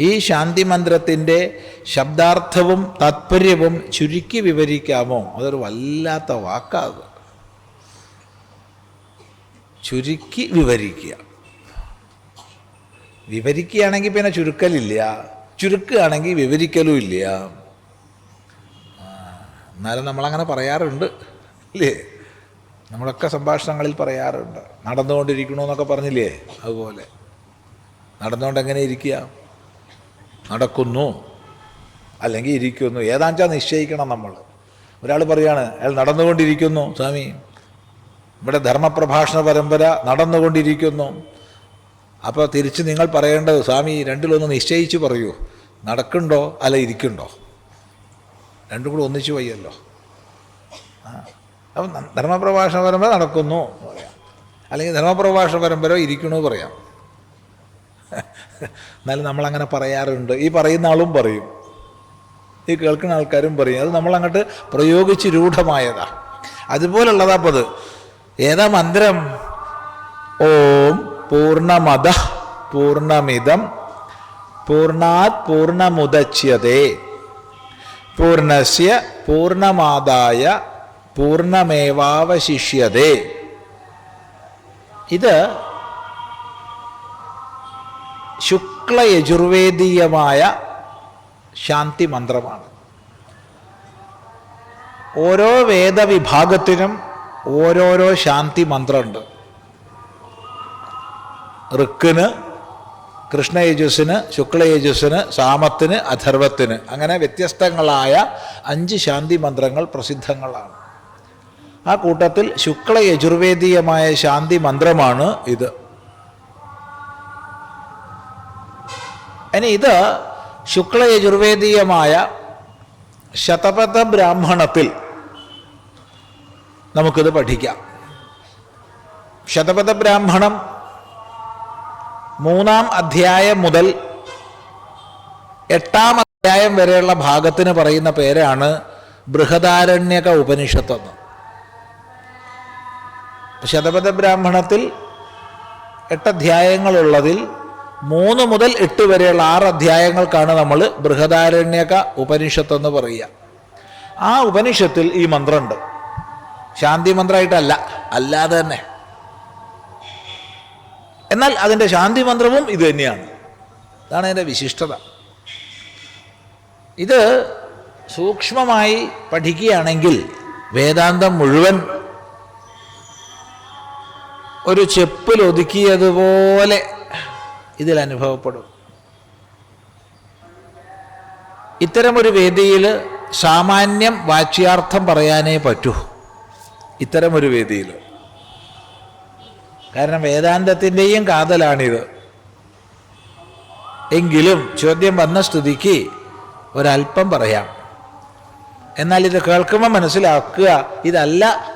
ഈ ശാന്തി മന്ത്രത്തിന്റെ ശബ്ദാർത്ഥവും താത്പര്യവും ചുരുക്കി വിവരിക്കാമോ? അതൊരു വല്ലാത്ത വാക്കാത് ചുരുക്കി വിവരിക്കുക. വിവരിക്കുകയാണെങ്കിൽ പിന്നെ ചുരുക്കലില്ല. ചുരുക്കുകയാണെങ്കിൽ വിവരിക്കലും ഇല്ല. എന്നാലും നമ്മളങ്ങനെ പറയാറുണ്ട് അല്ലേ നമ്മളൊക്കെ സംഭാഷണങ്ങളിൽ പറയാറുണ്ട്. നടന്നുകൊണ്ടിരിക്കണമെന്നൊക്കെ പറഞ്ഞില്ലേ? അതുപോലെ. നടന്നുകൊണ്ട് എങ്ങനെ ഇരിക്കുക? നടക്കുന്നു. അല്ലെങ്കിൽ ഇരിക്കുന്നു. ഏതാണെന്ന് നിശ്ചയിക്കണം നമ്മൾ? ഒരാൾ പറയാണ് അയാൾ നടന്നുകൊണ്ടിരിക്കുന്നു. സ്വാമി ഇവിടെ ധർമ്മപ്രഭാഷണ പരമ്പര നടന്നുകൊണ്ടിരിക്കുന്നു. അപ്പോൾ തിരിച്ച് നിങ്ങൾ പറയേണ്ടത് സ്വാമി രണ്ടിലൊന്ന് നിശ്ചയിച്ച് പറയൂ. നടക്കുന്നുണ്ടോ അല്ല ഇരിക്കുന്നുണ്ടോ രണ്ടും കൂടെ ഒന്നിച്ച് വയ്യല്ലോ. അപ്പം ധർമ്മപ്രഭാഷണ പരമ്പര നടക്കുന്നു അല്ലെങ്കിൽ ധർമ്മപ്രഭാഷണ പരമ്പര ഇരിക്കണു പറയാം. എന്നാലും നമ്മളങ്ങനെ പറയാറുണ്ട്. ഈ പറയുന്ന ആളും പറയും. ഈ കേൾക്കുന്ന ആൾക്കാരും പറയും. അത് നമ്മളങ്ങോട്ട് പ്രയോഗിച്ച് രൂഢമായതാ. അതുപോലുള്ളതാ അത്. ഏതാ മന്ത്രം? ഓം പൂർണമത പൂർണമിതം പൂർണാത് പൂർണമുദച്യതേ പൂർണസ്യ പൂർണമാദായ പൂർണമേവാവശിഷ്യതേ ഇത് ശുക്ലയജുർവേദീയമായ ശാന്തി മന്ത്രമാണ് ഓരോ വേദവിഭാഗത്തിനും ഓരോരോ ശാന്തി മന്ത്രമുണ്ട് ഋക്കിന് കൃഷ്ണയജുസിന് ശുക്ലയജുസിന് സാമത്തിന് അഥർവത്തിന് അങ്ങനെ വ്യത്യസ്തങ്ങളായ അഞ്ച് ശാന്തി മന്ത്രങ്ങൾ പ്രസിദ്ധങ്ങളാണ്. ആ കൂട്ടത്തിൽ ശുക്ലയജുർവേദീയമായ ശാന്തി മന്ത്രമാണ് ഇത്. ഇനി ഇത് ശുക്ലയജുർവേദീയമായ ശതപഥ ബ്രാഹ്മണത്തിൽ നമുക്കിത് പഠിക്കാം. ശതപഥ ബ്രാഹ്മണം മൂന്നാം അധ്യായം മുതൽ എട്ടാം അധ്യായം വരെയുള്ള ഭാഗത്തിന് പറയുന്ന പേരാണ് ബൃഹദാരണ്യക ഉപനിഷത്തെന്ന്. ശതപഥ ബ്രാഹ്മണത്തിൽ എട്ട് അധ്യായങ്ങളുള്ളതിൽ മൂന്ന് മുതൽ എട്ട് വരെയുള്ള ആറ് അധ്യായങ്ങൾക്കാണ് നമ്മൾ ബൃഹദാരണ്യക ഉപനിഷത്ത് എന്ന് പറയുക. ആ ഉപനിഷത്തിൽ ഈ മന്ത്രമുണ്ട്. ശാന്തി മന്ത്രമായിട്ടല്ല അല്ലാതെ തന്നെ. എന്നാൽ അതിന്റെ ശാന്തി മന്ത്രവും ഇത് തന്നെയാണ്. അതാണ് അതിന്റെ വിശിഷ്ടത. ഇത് സൂക്ഷ്മമായി പഠിക്കുകയാണെങ്കിൽ വേദാന്തം മുഴുവൻ ഒരു ചെപ്പിൽ ഒതുക്കിയതുപോലെ ഇതിൽ അനുഭവപ്പെടും. ഇത്തരമൊരു വേദിയിൽ സാമാന്യം വാച്യാർത്ഥം പറയാനേ പറ്റൂ. ഇത്തരമൊരു വേദിയിൽ. കാരണം വേദാന്തത്തിന്റെയും കാതലാണിത്. എങ്കിലും ചോദ്യം വന്ന സ്തുതിക്ക് ഒരല്പം പറയാം. എന്നാൽ ഇത് കേൾക്കുമ്പോൾ മനസ്സിലാക്കുക ഇതല്ല.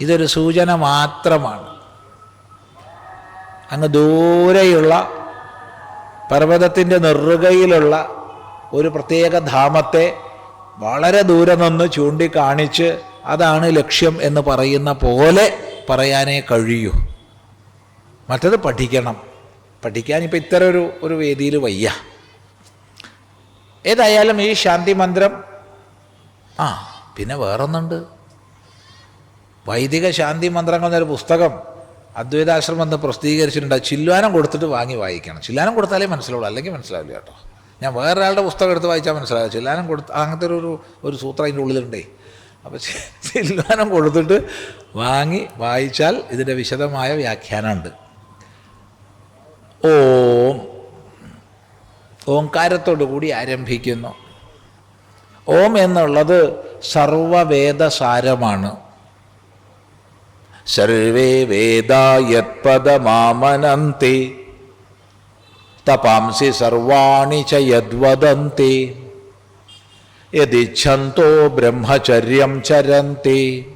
ഇതൊരു സൂചന മാത്രമാണ്. അങ്ങ് ദൂരെയുള്ള പർവതത്തിന്റെ നെറുകയിലുള്ള ഒരു പ്രത്യേക ധാമത്തെ വളരെ ദൂരെ നിന്ന് ചൂണ്ടിക്കാണിച്ച് അതാണ് ലക്ഷ്യം എന്ന് പറയുന്ന പോലെ പറയാനേ കഴിയൂ. മറ്റത് പഠിക്കണം. പഠിക്കാൻ ഇപ്പം ഇത്തരം ഒരു ഒരു വേദിയിൽ വയ്യ. ഏതായാലും ഈ ശാന്തി മന്ത്രം ആ പിന്നെ വേറൊന്നുണ്ട്. വൈദിക ശാന്തി മന്ത്രങ്ങൾ എന്നൊരു പുസ്തകം അദ്വൈതാശ്രമം എന്ന് പ്രസിദ്ധീകരിച്ചിട്ടുണ്ട്. ചില്ലാനം കൊടുത്തിട്ട് വാങ്ങി വായിക്കണം. ചില്ലാനം കൊടുത്താലേ മനസ്സിലാവുള്ളൂ അല്ലെങ്കിൽ മനസ്സിലാവില്ല കേട്ടോ. ഞാൻ വേറൊരാളുടെ പുസ്തകം എടുത്ത് വായിച്ചാൽ മനസ്സിലാവും ചില്ലാനം കൊടുത്ത് അങ്ങനത്തെ ഒരു ഒരു സൂത്രം അതിന്റെ ഉള്ളിലുണ്ടേ. അപ്പോൾ ചില്ലാനം കൊടുത്തിട്ട് വാങ്ങി വായിച്ചാൽ ഇതിന്റെ വിശദമായ വ്യാഖ്യാനമുണ്ട്. ഓം. ഓംകാരത്തോടു കൂടി ആരംഭിക്കുന്നു. ഓം എന്നുള്ളത് സർവവേദസാരമാണ്. സർവേ വേദാ യത്പദമാമനന്തി തപാംസി സർവാണി ച യദ്വദന്തി. യദിച്ഛന്തോ ബ്രഹ്മചര്യം ചരന്തി.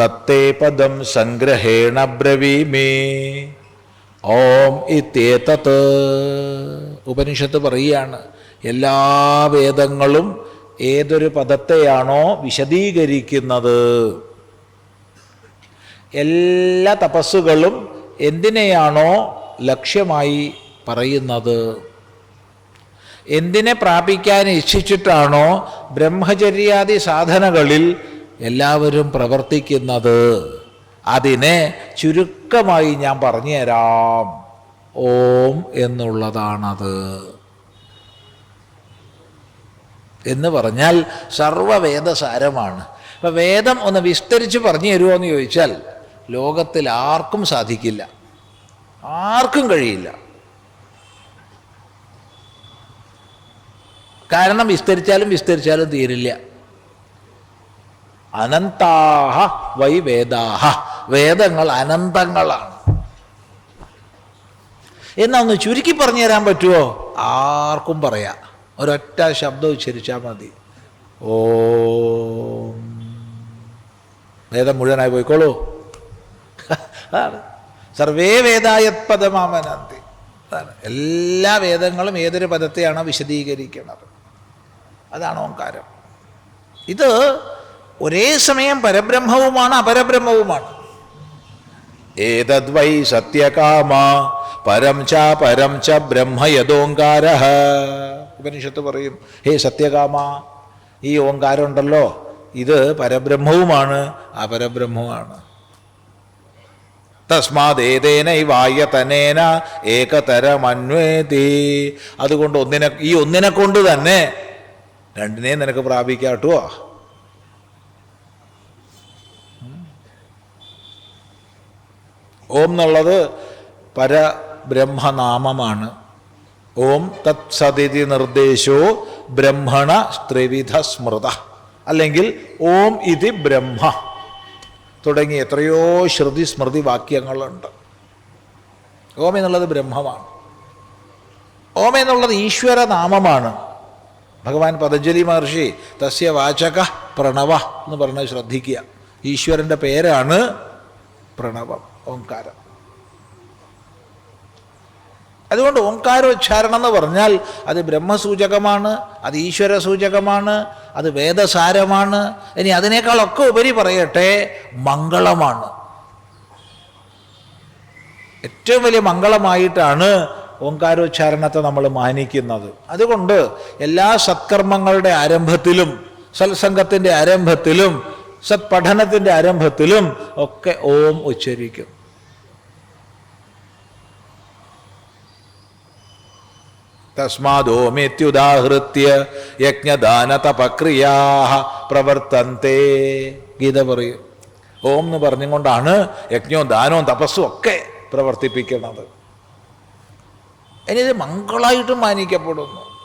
തത്തേ പദം സംഗ്രഹേണ ബ്രവീമേ. ഓം ഇത്യേതത്. ഉപനിഷത്ത് പറയുകയാണ് എല്ലാ വേദങ്ങളും ഏതൊരു പദത്തെയാണോ വിശദീകരിക്കുന്നത്? എല്ലാ തപസ്സുകളും എന്തിനെയാണോ ലക്ഷ്യമായി പറയുന്നത്? എന്തിനെ പ്രാപിക്കാൻ ഇച്ഛിച്ചിട്ടാണോ ബ്രഹ്മചര്യാദി സാധനകളിൽ എല്ലാവരും പ്രവർത്തിക്കുന്നത്? അതിനെ ചുരുക്കമായി ഞാൻ പറഞ്ഞു തരാം ഓം എന്നുള്ളതാണത്. എന്ന് പറഞ്ഞാൽ സർവവേദസാരമാണ്. അപ്പം വേദം ഒന്ന് വിസ്തരിച്ച് പറഞ്ഞു തരുമോ എന്ന് ചോദിച്ചാൽ ലോകത്തിൽ ആർക്കും സാധിക്കില്ല. ആർക്കും കഴിയില്ല. കാരണം വിസ്തരിച്ചാലും വിസ്തരിച്ചാലും തീരില്ല. അനന്താഹ വൈ വേദാഹ. വേദങ്ങൾ അനന്തങ്ങളാണ്. എന്നാ ഒന്ന് ചുരുക്കി പറഞ്ഞു തരാൻ പറ്റുമോ ആർക്കും പറയാം. ഒരൊറ്റ ശബ്ദം ഉച്ചരിച്ചാൽ മതി. ഓ. വേദം മുഴുവനായി പോയിക്കോളൂ. അതാണ്. സർവേ വേദായത് പദമാമനന്തി അതാണ്. എല്ലാ വേദങ്ങളും ഏതൊരു പദത്തെയാണോ വിശദീകരിക്കുന്നത് അതാണ് ഓങ്കാരം ഇത് ഒരേ സമയം പരബ്രഹ്മവുമാണ് അപരബ്രഹ്മവുമാണ്. ഏതദ്വൈ സത്യകാമ പരം ച പരം ച ബ്രഹ്മ യഥോങ്കാര ഉപനിഷത്ത് പറയും ഹേ സത്യകാമ ഈ ഓങ്കാരം ഉണ്ടല്ലോ. ഇത് പരബ്രഹ്മവുമാണ് അപരബ്രഹ്മവുമാണ്. തസ്മാതേതേന വായതനേന ഏകതരമന്വേതി. അതുകൊണ്ട് ഒന്നിനെ ഈ ഒന്നിനെ കൊണ്ട് തന്നെ രണ്ടിനെയും നിനക്ക് പ്രാപിക്കാട്ടോ ഓം എന്നുള്ളത് പരബ്രഹ്മനാമമാണ്. ഓം തത് സതിഥി നിർദ്ദേശോ ബ്രഹ്മണ ത്രിവിധ സ്മൃത. അല്ലെങ്കിൽ ഓം ഇതി ബ്രഹ്മ. തുടങ്ങി എത്രയോ ശ്രുതി സ്മൃതി വാക്യങ്ങളുണ്ട്. ഓം എന്നുള്ളത് ബ്രഹ്മമാണ്. ഓം എന്നുള്ളത് ഈശ്വര നാമമാണ്. ഭഗവാൻ പതഞ്ജലി മഹർഷി തസ്യ വാചക പ്രണവ എന്ന് പറഞ്ഞ് ശ്രദ്ധിക്കുക. ഈശ്വരന്റെ പേരാണ് പ്രണവം ഓംകാരം. അതുകൊണ്ട് ഓംകാരോച്ചാരണം എന്ന് പറഞ്ഞാൽ അത് ബ്രഹ്മസൂചകമാണ് അത് ഈശ്വര സൂചകമാണ് അത് വേദസാരമാണ്. ഇനി അതിനേക്കാളൊക്കെ ഉപരി പറയട്ടെ മംഗളമാണ്. ഏറ്റവും വലിയ മംഗളമായിട്ടാണ് ഓങ്കാരോച്ചാരണത്തെ നമ്മൾ മാനിക്കുന്നത്. അതുകൊണ്ട് എല്ലാ സത്കർമ്മങ്ങളുടെ ആരംഭത്തിലും സത്സംഗത്തിന്റെ ആരംഭത്തിലും സത്പഠനത്തിന്റെ ആരംഭത്തിലും ഒക്കെ ഓം ഉച്ചരിക്കും. തസ്മാദോമേത്യുദാഹൃത്യ യജ്ഞദാന തപക്രിയാ പ്രവർത്തന്തേ ഗീത പറയും. ഓം എന്ന് പറഞ്ഞുകൊണ്ടാണ് യജ്ഞവും ദാനവും തപസ്സും ഒക്കെ പ്രവർത്തിപ്പിക്കുന്നത്. ഇനിയത് മംഗളമായിട്ടും മാനിക്കപ്പെടുന്നു.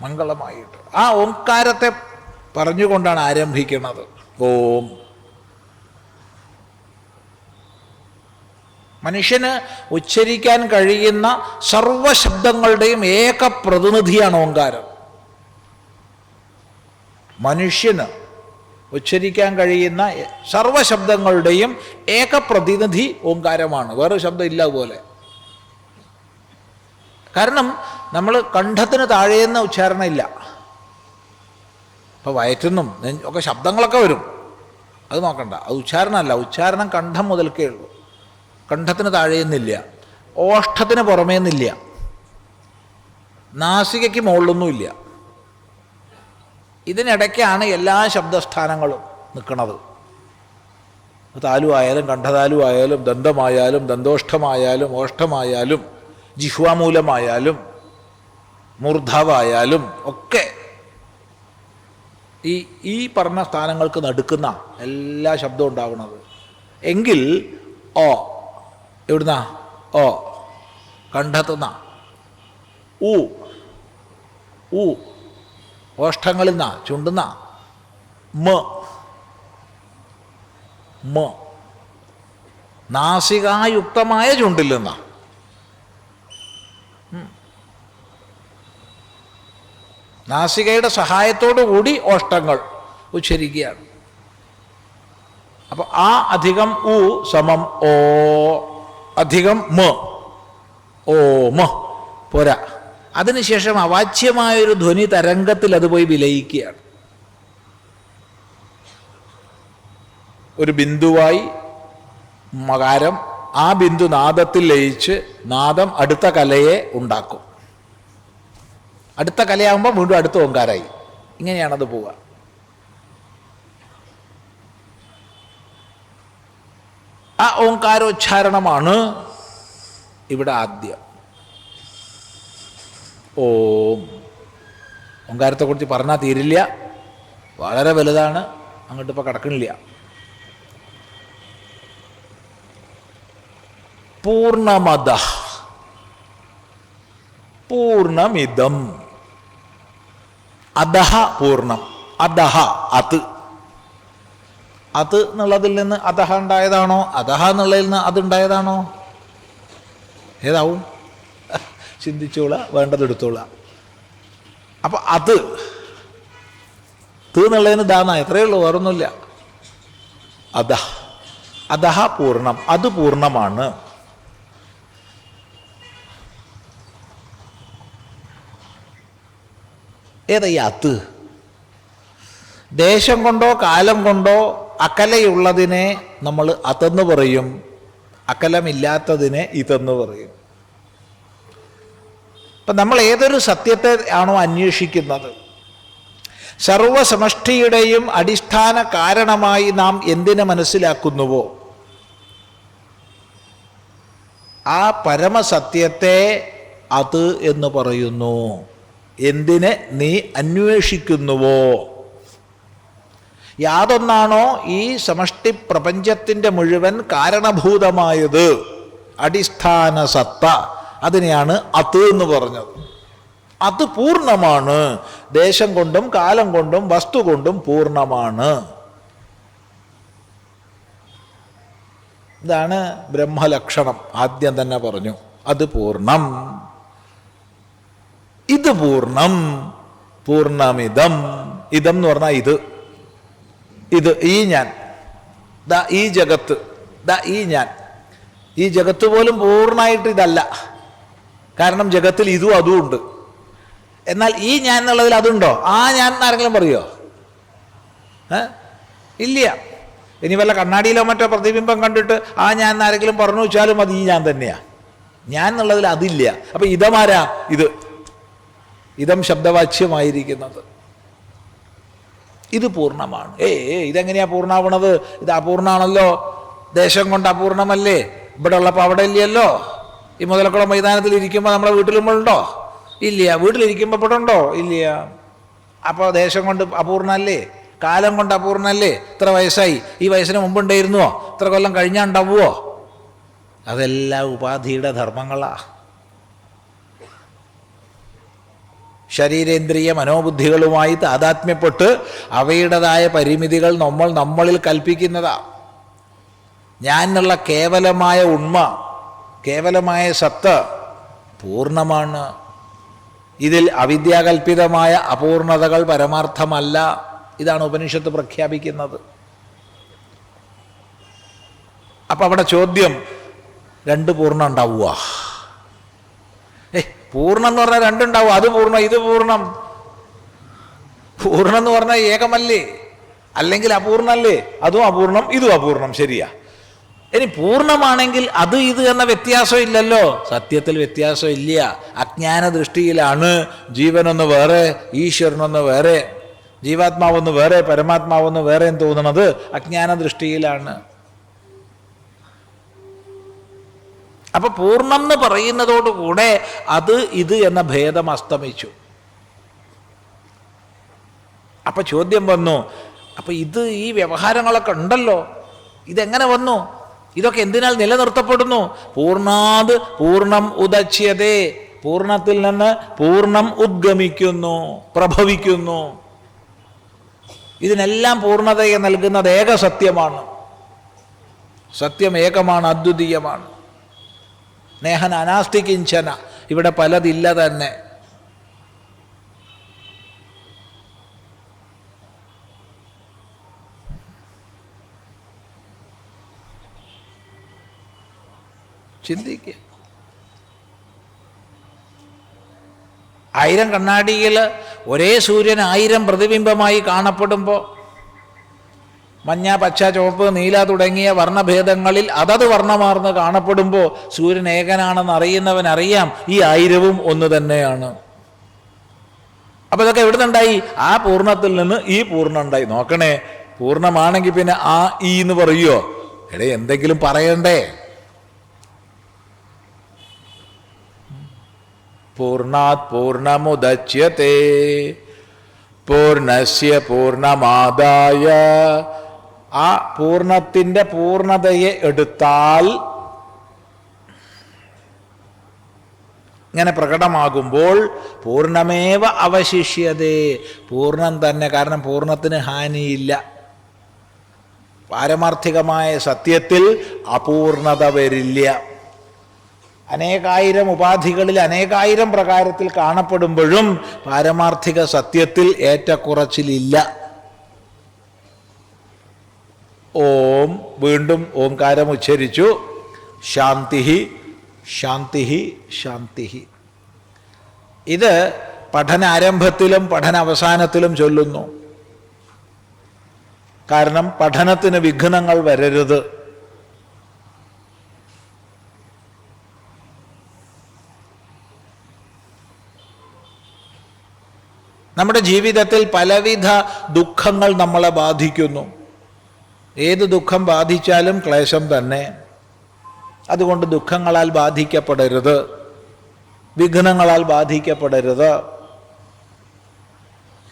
മംഗളമായിട്ട്. ആ ഓംകാരത്തെ പറഞ്ഞുകൊണ്ടാണ് ആരംഭിക്കുന്നത്. ഓം. മനുഷ്യന് ഉച്ചരിക്കാൻ കഴിയുന്ന സർവശബ്ദങ്ങളുടെയും ഏക പ്രതിനിധിയാണ് ഓങ്കാരം. മനുഷ്യന് ഉച്ചരിക്കാൻ കഴിയുന്ന സർവശബ്ദങ്ങളുടെയും ഏക പ്രതിനിധി ഓങ്കാരമാണ്. വേറെ ശബ്ദം ഇല്ല പോലെ കാരണം നമ്മൾ കണ്ഠത്തിന് താഴെയുന്ന ഉച്ചാരണം ഇല്ല ഇപ്പോൾ വയറ്റുന്നും ഒക്കെ ശബ്ദങ്ങളൊക്കെ വരും. അത് നോക്കണ്ട. അത് ഉച്ചാരണമല്ല. ഉച്ചാരണം കണ്ഠം മുതൽക്കേ ഉള്ളൂ. കണ്ഠത്തിന് താഴെയെന്നില്ല പുറമേ പുറമേന്നില്ല നാസികയ്ക്ക് മുകളിലൊന്നുമില്ല. ഇതിനിടയ്ക്കാണ് എല്ലാ ശബ്ദസ്ഥാനങ്ങളും നിൽക്കുന്നത് താലു ആയാലും കണ്ഠതാലു ആയാലും ദന്തമായാലും ദന്തോഷ്ഠമായാലും ഓഷ്ഠമായാലും ജിഹ്വാമൂലമായാലും മൂർധാവായാലും ഒക്കെ ഈ ഈ പറഞ്ഞ സ്ഥാനങ്ങൾക്ക് നടുക്കുന്ന എല്ലാ ശബ്ദവും ഉണ്ടാകുന്നത് എങ്കിൽ ഓ എവിടുന്ന? ഓ കണ്ടെത്തുന്ന. ഊ ഊ ഓഷ്ടങ്ങളിൽ നിന്ന ചുണ്ടുന്ന. മ മ. നാസികായുക്തമായ ചുണ്ടിൽ നിന്ന നാസികയുടെ സഹായത്തോടു കൂടി ഓഷ്ടങ്ങൾ ഉച്ചരിക്കുകയാണ്. അപ്പോൾ ആ അധികം ഉ സമം ഓ. അധികം മ. ഓ മ. പോരാ. അതിനുശേഷം അവാച്യമായൊരു ധ്വനി തരംഗത്തിൽ അത് പോയി വിലയിക്കുകയാണ്. ഒരു ബിന്ദുവായി മകാരം ആ ബിന്ദു നാദത്തിൽ ലയിച്ച് നാദം അടുത്ത കലയെ ഉണ്ടാക്കും. അടുത്ത കലയാകുമ്പോൾ വീണ്ടും അടുത്ത ഓങ്കാരായി. ഇങ്ങനെയാണത് പോവുക. ആ ഓങ്കാരോച്ചാരണമാണ് ഇവിടെ ആദ്യം. ഓം. ഓങ്കാരത്തെക്കുറിച്ച് പറഞ്ഞാൽ തീരില്ല. വളരെ വലുതാണ്. അങ്ങോട്ട് ഇപ്പോൾ കിടക്കണില്ല. പൂർണമത പൂർണമിതം അധഹ പൂർണം. അധഹ അത്. അത് എന്നുള്ളതിൽ നിന്ന് അതഹ ഉണ്ടായതാണോ? അതഹ എന്നുള്ളതിൽ നിന്ന് അതുണ്ടായതാണോ ഏതാവും? ചിന്തിച്ചോളാം വേണ്ടത് എടുത്തോളാം. അപ്പം അത് തീന്നുള്ളതിന് ദാന എത്രയേ ഉള്ളൂ വേറൊന്നുമില്ല. അതഹ അതഹ പൂർണം അത് പൂർണമാണ്. ഏതാ അത്? ദേശം കൊണ്ടോ കാലം കൊണ്ടോ അകലയുള്ളതിനെ നമ്മൾ അതെന്ന് പറയും. അകലമില്ലാത്തതിനെ ഇതെന്ന് പറയും. അപ്പം നമ്മൾ ഏതൊരു സത്യത്തെ ആണോ അന്വേഷിക്കുന്നത്? സർവസമഷ്ടിയുടെയും അടിസ്ഥാന കാരണമായി നാം എന്തിനെ മനസ്സിലാക്കുന്നുവോ? ആ പരമസത്യത്തെ അത് എന്ന് പറയുന്നു. എന്തിനെ നീ അന്വേഷിക്കുന്നുവോ? യാതൊന്നാണോ ഈ സമഷ്ടി പ്രപഞ്ചത്തിന്റെ മുഴുവൻ കാരണഭൂതമായത്? അടിസ്ഥാന സത്ത. അതിനെയാണ് അത് എന്ന് പറഞ്ഞത്. അത് പൂർണമാണ്. ദേശം കൊണ്ടും കാലം കൊണ്ടും വസ്തു കൊണ്ടും പൂർണമാണ്. ഇതാണ് ബ്രഹ്മലക്ഷണം. ആദ്യം തന്നെ പറഞ്ഞു അത് പൂർണം. ഇത് പൂർണം. പൂർണമിതം. ഇതം എന്ന് പറഞ്ഞാൽ ഇത്. ഇത് ഈ ഞാൻ. ദ ഈ ജഗത്ത്. ദ ഈ ഞാൻ. ഈ ജഗത്ത് പോലും പൂർണമായിട്ട് ഇതല്ല. കാരണം ജഗത്തിൽ ഇതും അതും ഉണ്ട്. എന്നാൽ ഈ ഞാൻ എന്നുള്ളതിൽ അതുണ്ടോ? ആ ഞാൻ എന്നാരെങ്കിലും പറയുമോ ഇല്ല. ഇനി വല്ല കണ്ണാടിയിലോ മറ്റോ പ്രതിബിംബം കണ്ടിട്ട് ആ ഞാൻ എന്നാരെങ്കിലും പറഞ്ഞു വെച്ചാലും അത് ഈ ഞാൻ തന്നെയാണ് ഞാൻ എന്നുള്ളതിൽ അതില്ല. അപ്പൊ ഇതമാരാ ഇത്? ഇതം ശബ്ദവാച്യമായിരിക്കുന്നത്. ഇത് പൂർണമാണ്. ഏ ഇതെങ്ങനെയാ പൂർണാവണത്? ഇത് അപൂർണമാണല്ലോ ദേശം കൊണ്ട് അപൂർണമല്ലേ? ഇവിടെ ഉള്ളപ്പോൾ അവിടെ ഇല്ലല്ലോ ഈ മുതലക്കുളം മൈതാനത്തിൽ ഇരിക്കുമ്പോൾ നമ്മളെ വീട്ടിലുമ്പോഴുണ്ടോ ഇല്ല. വീട്ടിലിരിക്കുമ്പോൾ ഇവിടെ ഉണ്ടോ? ഇല്ല. അപ്പോൾ ദേശം കൊണ്ട് അപൂർണമല്ലേ കാലം കൊണ്ട് അപൂർണമല്ലേ ഇത്ര വയസ്സായി. ഈ വയസ്സിന് മുമ്പ് ഉണ്ടായിരുന്നുവോ? ഇത്ര കൊല്ലം കഴിഞ്ഞാൽ ഉണ്ടാവുമോ അതെല്ലാം ഉപാധിയുടെ ധർമ്മങ്ങളാ. ശരീരേന്ദ്രിയ മനോബുദ്ധികളുമായി താതാത്മ്യപ്പെട്ട് അവയുടേതായ പരിമിതികൾ നമ്മൾ നമ്മളിൽ കൽപ്പിക്കുന്നതാ. ഞാൻ എന്നുള്ള കേവലമായ ഉണ്മ കേവലമായ സത്ത് പൂർണമാണ്. ഇതിൽ അവിദ്യാകൽപിതമായ അപൂർണതകൾ പരമാർത്ഥമല്ല. ഇതാണ് ഉപനിഷത്ത് പ്രഖ്യാപിക്കുന്നത്. അപ്പം അവിടെ ചോദ്യം രണ്ട് പൂർണം ഉണ്ടാവുക. പൂർണം എന്ന് പറഞ്ഞാൽ രണ്ടുണ്ടാവും. അത് പൂർണം ഇത് പൂർണം. പൂർണം എന്ന് പറഞ്ഞാൽ ഏകമല്ലേ? അല്ലെങ്കിൽ അപൂർണല്ലേ? അതും അപൂർണം ഇതും അപൂർണം ശരിയാ. ഇനി പൂർണമാണെങ്കിൽ അത് ഇത് എന്ന വ്യത്യാസം ഇല്ലല്ലോ. സത്യത്തിൽ വ്യത്യാസം ഇല്ല. അജ്ഞാന ദൃഷ്ടിയിലാണ് ജീവനൊന്ന് വേറെ ഈശ്വരനൊന്ന് വേറെ ജീവാത്മാവൊന്ന് വേറെ പരമാത്മാവൊന്ന് വേറെ എന്ന് തോന്നുന്നത് അജ്ഞാന ദൃഷ്ടിയിലാണ്. അപ്പൊ പൂർണം എന്ന് പറയുന്നതോടുകൂടെ അത് ഇത് എന്ന ഭേദം അസ്തമിച്ചു. അപ്പൊ ചോദ്യം വന്നു അപ്പൊ ഇത് ഈ വ്യവഹാരങ്ങളൊക്കെ ഉണ്ടല്ലോ ഇതെങ്ങനെ വന്നു? ഇതൊക്കെ എന്തിനാൽ നിലനിർത്തപ്പെടുന്നു? പൂർണാത് പൂർണം ഉദച്യതേ പൂർണത്തിൽ നിന്ന് പൂർണം ഉദ്ഗമിക്കുന്നു പ്രഭവിക്കുന്നു. ഇതിനെല്ലാം പൂർണതയെ നൽകുന്നത് ഏക സത്യമാണ് സത്യം ഏകമാണ് അദ്വിതീയമാണ്. നേഹന അനാസ്തി കിഞ്ചന ഇവിടെ പലതില്ല തന്നെ. ചിന്തിക്കുക ആയിരം കണ്ണാടിയിൽ ഒരേ സൂര്യൻ ആയിരം പ്രതിബിംബമായി കാണപ്പെടുമ്പോൾ മഞ്ഞ പച്ച ചുവപ്പ് നീല തുടങ്ങിയ വർണഭേദങ്ങളിൽ അതത് വർണമാർന്ന് കാണപ്പെടുമ്പോൾ സൂര്യൻ ഏകനാണെന്ന് അറിയുന്നവൻ അറിയാം ഈ ആയിരവും ഒന്ന് തന്നെയാണ്. അപ്പൊ ഇതൊക്കെ എവിടെ നിന്നുണ്ടായി ആ പൂർണത്തിൽ നിന്ന് ഈ പൂർണം ഉണ്ടായി. നോക്കണേ പൂർണമാണെങ്കിൽ പിന്നെ ആ ഈ എന്ന് പറയുമോ എടേ എന്തെങ്കിലും പറയണ്ടേ? പൂർണാത് പൂർണമുദച്യത്തെ പൂർണസ്യ പൂർണമാദായ ആ പൂർണത്തിന്റെ പൂർണതയെ എടുത്താൽ ഇങ്ങനെ പ്രകടമാകുമ്പോൾ പൂർണമേവ അവശിഷ്യതേ. പൂർണം തന്നെ കാരണം പൂർണത്തിന് ഹാനിയില്ല. പാരമാർത്ഥികമായ സത്യത്തിൽ അപൂർണത വരില്ല. അനേകായിരം ഉപാധികളിൽ അനേകായിരം പ്രകാരത്തിൽ കാണപ്പെടുമ്പോഴും പാരമാർത്ഥിക സത്യത്തിൽ ഏറ്റക്കുറച്ചിലില്ല. ഓം വീണ്ടും ഓംകാരം ഉച്ചരിച്ചു. ശാന്തി ശാന്തി ശാന്തി ഇത് പഠനാരംഭത്തിലും പഠന അവസാനത്തിലും ചൊല്ലുന്നു. കാരണം പഠനത്തിന് വിഘ്നങ്ങൾ വരരുത്. നമ്മുടെ ജീവിതത്തിൽ പലവിധ ദുഃഖങ്ങൾ നമ്മളെ ബാധിക്കുന്നു. ഏത് ദുഃഖം ബാധിച്ചാലും ക്ലേശം തന്നെ. അതുകൊണ്ട് ദുഃഖങ്ങളാൽ ബാധിക്കപ്പെടരുത്. വിഘ്നങ്ങളാൽ ബാധിക്കപ്പെടരുത്.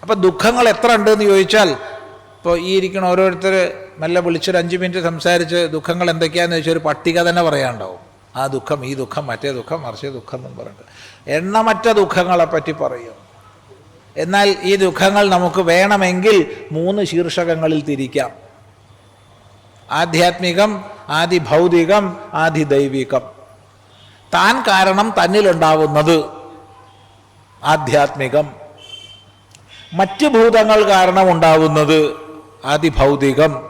അപ്പം ദുഃഖങ്ങൾ എത്ര ഉണ്ട് എന്ന് ചോദിച്ചാൽ ഇപ്പോൾ ഈ ഇരിക്കുന്ന ഓരോരുത്തർ മെല്ലെ വിളിച്ചൊരു അഞ്ച് മിനിറ്റ് സംസാരിച്ച് ദുഃഖങ്ങൾ എന്തൊക്കെയാന്ന് ചോദിച്ചാൽ ഒരു പട്ടിക തന്നെ പറയാനുണ്ടാവും. ആ ദുഃഖം ഈ ദുഃഖം മറ്റേ ദുഃഖം മറിച്ചേ ദുഃഖം എന്നും പറഞ്ഞിട്ട്. എണ്ണമറ്റ ദുഃഖങ്ങളെപ്പറ്റി പറയും. എന്നാൽ ഈ ദുഃഖങ്ങൾ നമുക്ക് വേണമെങ്കിൽ മൂന്ന് ശീർഷകങ്ങളിൽ തിരിക്കാം. ആധ്യാത്മികം ആദി ഭൗതികം ആദി ദൈവികം താൻ കാരണം തന്നിലുണ്ടാവുന്നത് ആധ്യാത്മികം. മറ്റ് ഭൂതങ്ങൾ കാരണം ഉണ്ടാവുന്നത് ആദിഭൗതികം.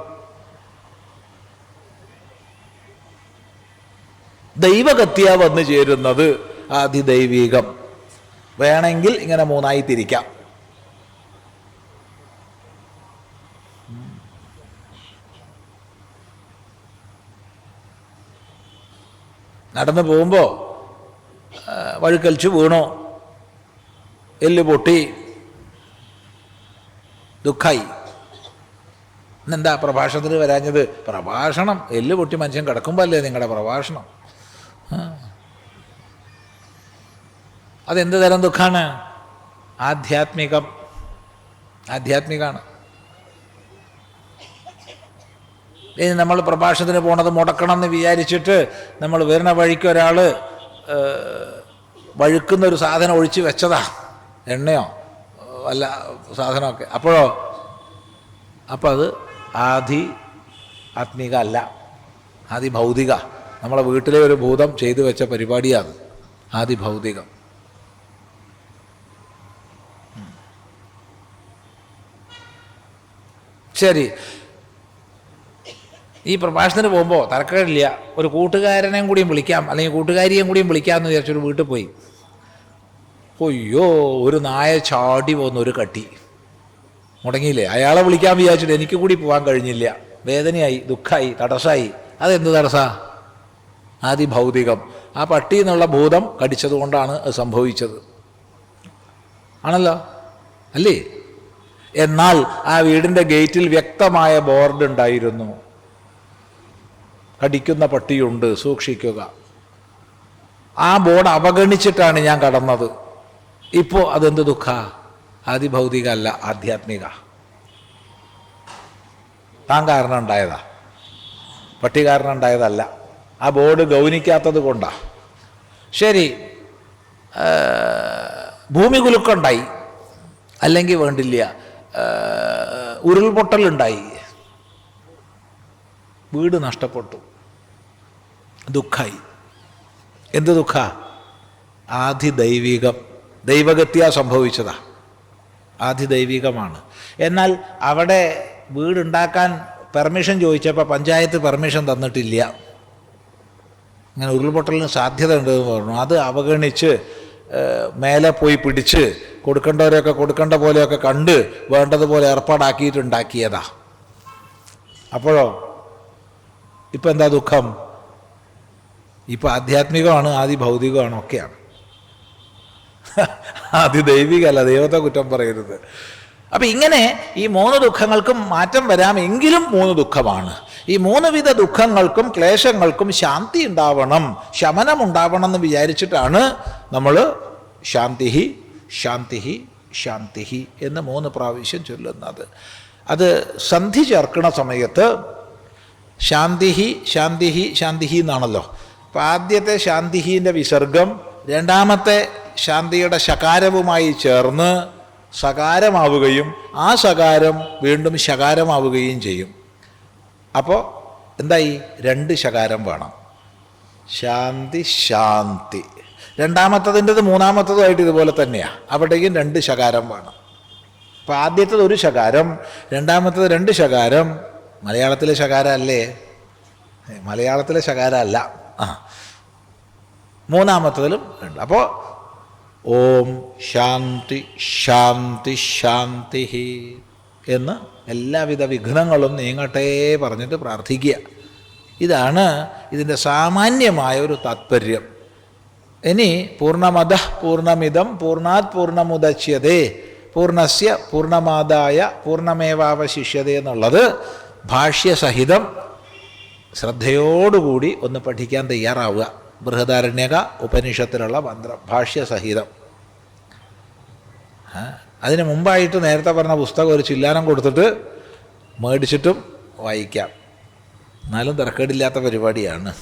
ദൈവഗത്യ വന്നു ചേരുന്നത് ആദി ദൈവികം വേണമെങ്കിൽ ഇങ്ങനെ മൂന്നായി തിരിക്കാം. നടന്നു പോകുമ്പോൾ വഴുക്കലിച്ച് വീണു. എല്ല് പൊട്ടി. ദുഃഖായി. എന്നെന്താ പ്രഭാഷണത്തിന് വരാഞ്ഞത്? പ്രഭാഷണം. എല്ല് പൊട്ടി മനുഷ്യൻ കിടക്കുമ്പോൾ അല്ലേ നിങ്ങളുടെ പ്രഭാഷണം. അതെന്ത് തരം ദുഃഖമാണ് ആധ്യാത്മികം. ആധ്യാത്മികമാണ് ഇനി നമ്മൾ പ്രഭാഷണത്തിന് പോണത് മുടക്കണം എന്ന് വിചാരിച്ചിട്ട് നമ്മൾ വരുന്ന വഴിക്ക് ഒരാൾ വഴുക്കുന്ന ഒരു സാധനം ഒഴിച്ച് വെച്ചതാ. എണ്ണയോ? അല്ല സാധനമൊക്കെ. അപ്പോഴോ? അപ്പോൾ അത് ആദി ആത്മീക അല്ല. ആദി ഭൗതിക. നമ്മളെ വീട്ടിലെ ഒരു ഭൂതം ചെയ്തു വെച്ച പരിപാടിയാണ് ആദി ഭൗതികം. ശരി. ഈ പ്രഭാഷണത്തിന് പോകുമ്പോൾ തർക്കമില്ല. ഒരു കൂട്ടുകാരനെയും കൂടിയും വിളിക്കാം. അല്ലെങ്കിൽ കൂട്ടുകാരിയെയും കൂടിയും വിളിക്കാം വിളിക്കാമെന്ന് വിചാരിച്ചൊരു വീട്ടിൽ പോയി. അയ്യോ ഒരു നായ ചാടി പോകുന്ന ഒരു കട്ടി. മുടങ്ങിയില്ലേ? അയാളെ വിളിക്കാൻ വിചാരിച്ചിട്ട് എനിക്ക് കൂടി പോകാൻ കഴിഞ്ഞില്ല. വേദനയായി ദുഃഖമായി തടസ്സമായി അതെന്ത് തടസ്സ? ആദി ഭൗതികം ആ പട്ടി എന്നുള്ള ഭൂതം കടിച്ചതുകൊണ്ടാണ് അത് സംഭവിച്ചത്. ആണല്ലോ? അല്ലേ? എന്നാൽ ആ വീടിന്റെ ഗേറ്റിൽ വ്യക്തമായ ബോർഡ് ഉണ്ടായിരുന്നു. കടിക്കുന്ന പട്ടിയുണ്ട് സൂക്ഷിക്കുക. ആ ബോർഡ് അവഗണിച്ചിട്ടാണ് ഞാൻ കടന്നത്. ഇപ്പോൾ അതെന്ത് ദുഃഖ? ആദിഭൗതിക അല്ല ആധ്യാത്മിക. താൻ കാരണം ഉണ്ടായതാ. പട്ടി കാരണം ഉണ്ടായതല്ല. ആ ബോർഡ് ഗൗനിക്കാത്തത് കൊണ്ടാ. ശരി. ഭൂമി കുലുക്കുണ്ടായി അല്ലെങ്കിൽ വേണ്ടില്ല. ഉരുൾപൊട്ടലുണ്ടായി. വീട് നഷ്ടപ്പെട്ടു. ദുഃഖായി. എന്ത് ദുഃഖ? ആധിദൈവികം. ദൈവഗത്യ സംഭവിച്ചതാ. ആധിദൈവികമാണ്. എന്നാൽ അവിടെ വീടുണ്ടാക്കാൻ പെർമിഷൻ ചോദിച്ചപ്പോൾ പഞ്ചായത്ത് പെർമിഷൻ തന്നിട്ടില്ല. ഇങ്ങനെ ഉരുൾപൊട്ടലിന് സാധ്യത ഉണ്ടെന്ന് പറഞ്ഞു. അത് അവഗണിച്ച് മേലെ പോയി പിടിച്ച് കൊടുക്കേണ്ടവരെയൊക്കെ കൊടുക്കേണ്ട പോലെയൊക്കെ കണ്ട് വേണ്ടതുപോലെ ഏർപ്പാടാക്കിയിട്ടുണ്ടാക്കിയതാ. അപ്പോഴോ? ഇപ്പം എന്താ ദുഃഖം? ഇപ്പം ആധ്യാത്മികമാണ് ആദ്യ ഭൗതികമാണ് ഒക്കെയാണ്. ആദ്യ ദൈവികമല്ല ദൈവത്തെ കുറ്റം പറയരുത്. അപ്പം ഇങ്ങനെ ഈ മൂന്ന് ദുഃഖങ്ങൾക്കും മാറ്റം വരാമെങ്കിലും മൂന്ന് ദുഃഖമാണ്. ഈ മൂന്ന് വിധ ദുഃഖങ്ങൾക്കും ക്ലേശങ്ങൾക്കും ശാന്തി ഉണ്ടാവണം ശമനം ഉണ്ടാവണം എന്ന് വിചാരിച്ചിട്ടാണ് നമ്മൾ ശാന്തിഹി ശാന്തിഹി ശാന്തിഹി എന്ന് മൂന്ന് പ്രാവശ്യം ചൊല്ലുന്നത്. അത് സന്ധി ചേർക്കുന്ന സമയത്ത് ശാന്തിഹി ശാന്തിഹി ശാന്തിഹി എന്നാണല്ലോ. അപ്പം ആദ്യത്തെ ശാന്തിഹീന്റെ വിസർഗം രണ്ടാമത്തെ ശാന്തിയുടെ ശകാരവുമായി ചേർന്ന് സകാരമാവുകയും ആ സകാരം വീണ്ടും ശകാരമാവുകയും ചെയ്യും. അപ്പോൾ എന്തായി? രണ്ട് ശകാരം വേണം. ശാന്തി ശാന്തി. രണ്ടാമത്തതിന്റെത് മൂന്നാമത്തതുമായിട്ട് ഇതുപോലെ തന്നെയാണ് അവിടേക്കും രണ്ട് ശകാരം വേണം. അപ്പോൾ ആദ്യത്തത് ഒരു ശകാരം രണ്ടാമത്തത് രണ്ട് ശകാരം മലയാളത്തിലെ ശകാര അല്ലേ മലയാളത്തിലെ ശകാര അല്ല ആ. മൂന്നാമത്തതിലും ഉണ്ട് അപ്പോൾ ഓം ശാന്തി ശാന്തി ശാന്തി എന്ന് എല്ലാവിധ വിഘ്നങ്ങളും നീങ്ങട്ടെ പറഞ്ഞിട്ട് പ്രാർത്ഥിക്കുക. ഇതാണ് ഇതിന്റെ സാമാന്യമായ ഒരു താത്പര്യം. ഇനി പൂർണമത പൂർണമിതം പൂർണാത് പൂർണമുദച്യതേ പൂർണസ്യ പൂർണമാതായ പൂർണമേവാവശിഷ്യത എന്നുള്ളത് ഭാഷ്യസഹിതം ശ്രദ്ധയോടുകൂടി ഒന്ന് പഠിക്കാൻ തയ്യാറാവുക. ബൃഹദാരണ്യക ഉപനിഷത്തിലുള്ള മന്ത്രം ഭാഷ്യസഹിതം. അതിന് മുമ്പായിട്ട് നേരത്തെ പറഞ്ഞ പുസ്തകം ഒരു ചില്ലാനം കൊടുത്തിട്ട് മേടിച്ചിട്ടും വായിക്കാം. എന്നാലും തിരക്കേടില്ലാത്ത പരിപാടിയാണ്.